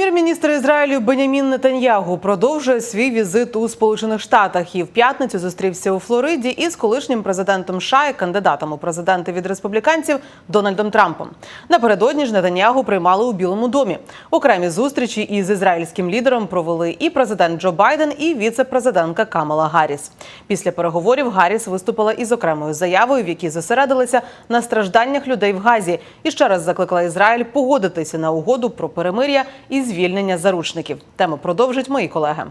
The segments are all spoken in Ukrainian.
Прем'єр-міністр Ізраїлю Бенямін Нетаньягу продовжує свій візит у Сполучених Штатах і в п'ятницю зустрівся у Флориді із колишнім президентом США і кандидатом у президенти від республіканців Дональдом Трампом. Напередодні ж Нетаньягу приймали у Білому домі. Окремі зустрічі із ізраїльським лідером провели і президент Джо Байден, і віце-президентка Камала Гарріс. Після переговорів Гарріс виступила із окремою заявою, в якій зосередилися на стражданнях людей в Газі, і ще раз закликала Ізраїль погодитися на угоду про перемир'я і звільнення заручників. Тему продовжать мої колеги.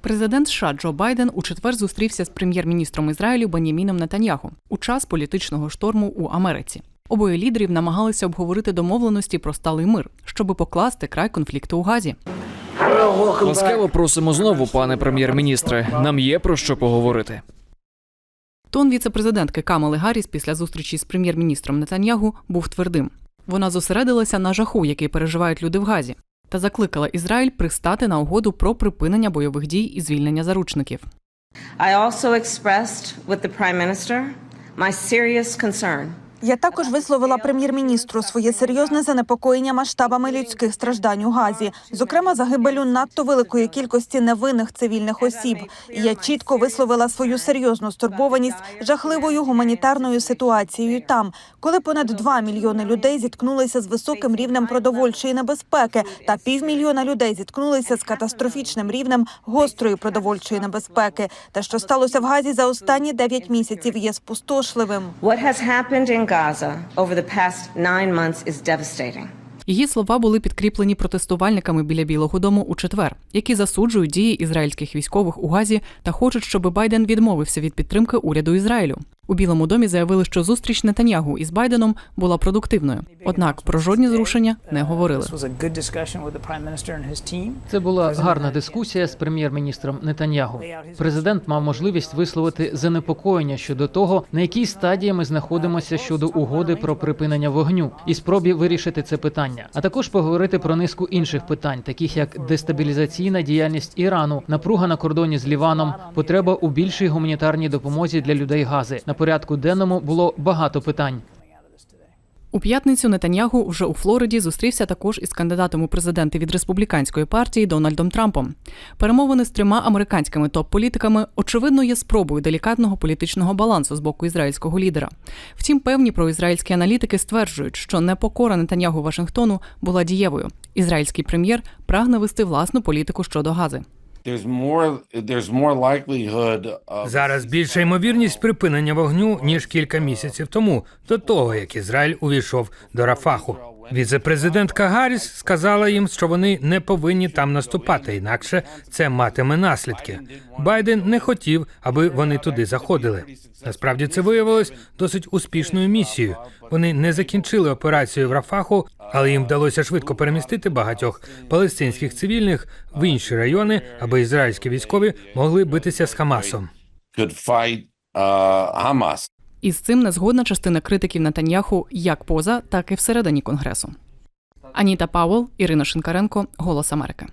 Президент США Джо Байден у четвер зустрівся з прем'єр-міністром Ізраїлю Беняміном Нетаньяху у час політичного шторму у Америці. Обоє лідерів намагалися обговорити домовленості про сталий мир, щоби покласти край конфлікту у Газі. Ласкаво просимо знову, пане прем'єр-міністре. Нам є про що поговорити. Тон віцепрезидентки Камали Гарріс після зустрічі з прем'єр-міністром Нетаньягу був твердим. Вона зосередилася на жаху, який переживають люди в Газі, та закликала Ізраїль пристати на угоду про припинення бойових дій і звільнення заручників. I also expressed with the Prime Minister my serious concern Я також висловила прем'єр-міністру своє серйозне занепокоєння масштабами людських страждань у Газі, зокрема загибелю надто великої кількості невинних цивільних осіб. І я чітко висловила свою серйозну стурбованість жахливою гуманітарною ситуацією там, коли понад 2 мільйони людей зіткнулися з високим рівнем продовольчої небезпеки, та півмільйона людей зіткнулися з катастрофічним рівнем гострої продовольчої небезпеки. Те, що сталося в Газі за останні 9 місяців, є спустошливим. In Gaza over the past nine months is devastating. Її слова були підкріплені протестувальниками біля Білого Дому у четвер, які засуджують дії ізраїльських військових у Газі та хочуть, щоб Байден відмовився від підтримки уряду Ізраїлю. У Білому домі заявили, що зустріч Нетаньягу із Байденом була продуктивною. Однак про жодні зрушення не говорили. Це була гарна дискусія з прем'єр-міністром Нетаньягу. Президент мав можливість висловити занепокоєння щодо того, на якій стадії ми знаходимося щодо угоди про припинення вогню і спробі вирішити це питання, а також поговорити про низку інших питань, таких як дестабілізаційна діяльність Ірану, напруга на кордоні з Ліваном, потреба у більшій гуманітарній допомозі для людей Гази. Порядку денному було багато питань. У п'ятницю Нетаньягу вже у Флориді зустрівся також із кандидатом у президенти від республіканської партії Дональдом Трампом. Перемовини з трьома американськими топ-політиками очевидно є спробою делікатного політичного балансу з боку ізраїльського лідера. Втім, певні проізраїльські аналітики стверджують, що непокора Нетаньягу Вашингтону була дієвою. Ізраїльський прем'єр прагне вести власну політику щодо гази. Зараз більша ймовірність припинення вогню ніж кілька місяців тому, до того як Ізраїль увійшов до Рафаху. Віце-президентка Гарріс сказала їм, що вони не повинні там наступати, інакше це матиме наслідки. Байден не хотів, аби вони туди заходили. Насправді це виявилось досить успішною місією. Вони не закінчили операцію в Рафаху, але їм вдалося швидко перемістити багатьох палестинських цивільних в інші райони, аби ізраїльські військові могли битися з Хамасом. could Із цим не згодна частина критиків Натаньяху як поза, так і всередині конгресу. Аніта Пауел, Ірина Шинкаренко, Голос Америки.